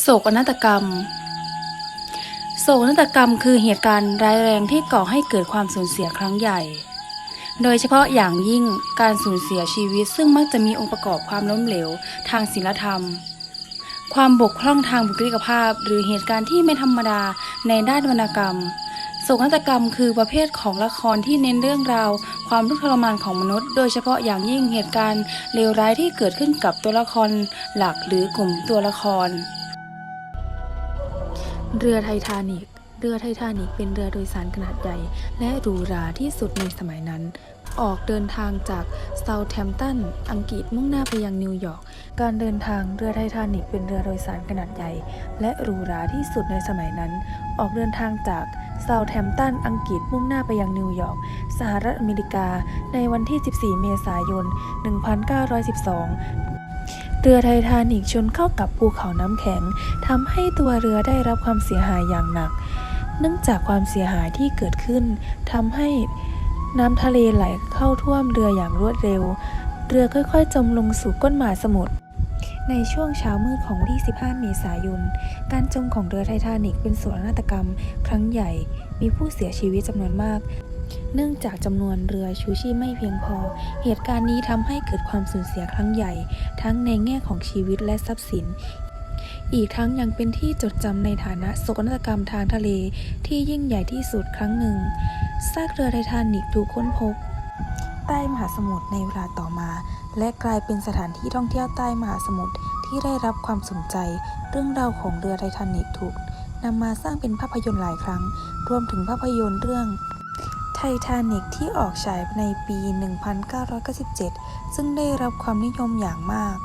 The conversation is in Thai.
โศกนาฏกรรม โศกนาฏกรรมคือเหตุการณ์ร้ายแรงที่ก่อให้เกิดความสูญเสียครั้งใหญ่ โดยเฉพาะอย่างยิ่งการสูญเสียชีวิตซึ่งมักจะมีองค์ประกอบความล้มเหลวทางศีลธรรม ความบกพร่องทางบุคลิกภาพ หรือเหตุการณ์ที่ไม่ธรรมดาในด้านวรรณกรรม โศกนาฏกรรมคือประเภทของละครที่เน้นเรื่องราว ความทุกข์ทรมานของมนุษย์ โดยเฉพาะอย่างยิ่งเหตุการณ์เลวร้ายที่เกิดขึ้นกับตัวละครหลักหรือกลุ่มตัวละคร เรือไททานิกเรือไททานิกเป็นเรือโดยสารขนาดใหญ่ และหรูหราที่สุดในสมัยนั้น ออกเดินทางจากเซาแธมป์ตัน อังกฤษมุ่งหน้าไปยังนิวยอร์ก การเดินทางเรือไททานิกเป็นเรือโดยสารขนาดใหญ่ และหรูหราที่สุดในสมัยนั้น ออกเดินทางจากเซาแธมป์ตัน อังกฤษมุ่งหน้าไปยังนิวยอร์ก สหรัฐอเมริกา ในวันที่ 14 เมษายน 1912 เรือไททานิกชนเข้ากับภูเขาน้ำแข็งทำให้ตัวเรือได้รับความเสียหายอย่างหนัก เนื่องจากความเสียหายที่เกิดขึ้นทำให้น้ำทะเลไหลเข้าท่วมเรืออย่างรวดเร็ว เรือค่อยๆ จมลงสู่ก้นมหาสมุทรในช่วงเช้ามืดของวันที่ 15 เมษายน การจมของเรือไททานิกเป็นโศกนาฏกรรม ครั้งใหญ่ มีผู้เสียชีวิตจำนวนมาก เนื่องจากจำนวนเรือชูชีพไม่เพียงพอ เหตุการณ์นี้ทำให้เกิดความสูญเสียครั้งใหญ่ ทั้งในแง่ของชีวิตและทรัพย์สิน อีกทั้งยังเป็นที่จดจำในฐานะโศกนาฏกรรมทางทะเลที่ยิ่งใหญ่ที่สุดครั้งหนึ่ง ซากเรือไททานิกถูกค้นพบ ใต้มหาสมุทรในเวลาต่อมา และกลายเป็นสถานที่ท่องเที่ยวใต้มหาสมุทรที่ได้รับความสนใจ เรื่องราวของเรือไททานิกถูกนำมาสร้างเป็นภาพยนตร์หลายครั้ง รวมถึงภาพยนตร์เรื่อง ไททานิกที่ออกฉายในปี 1997 ซึ่งได้รับความนิยมอย่างมาก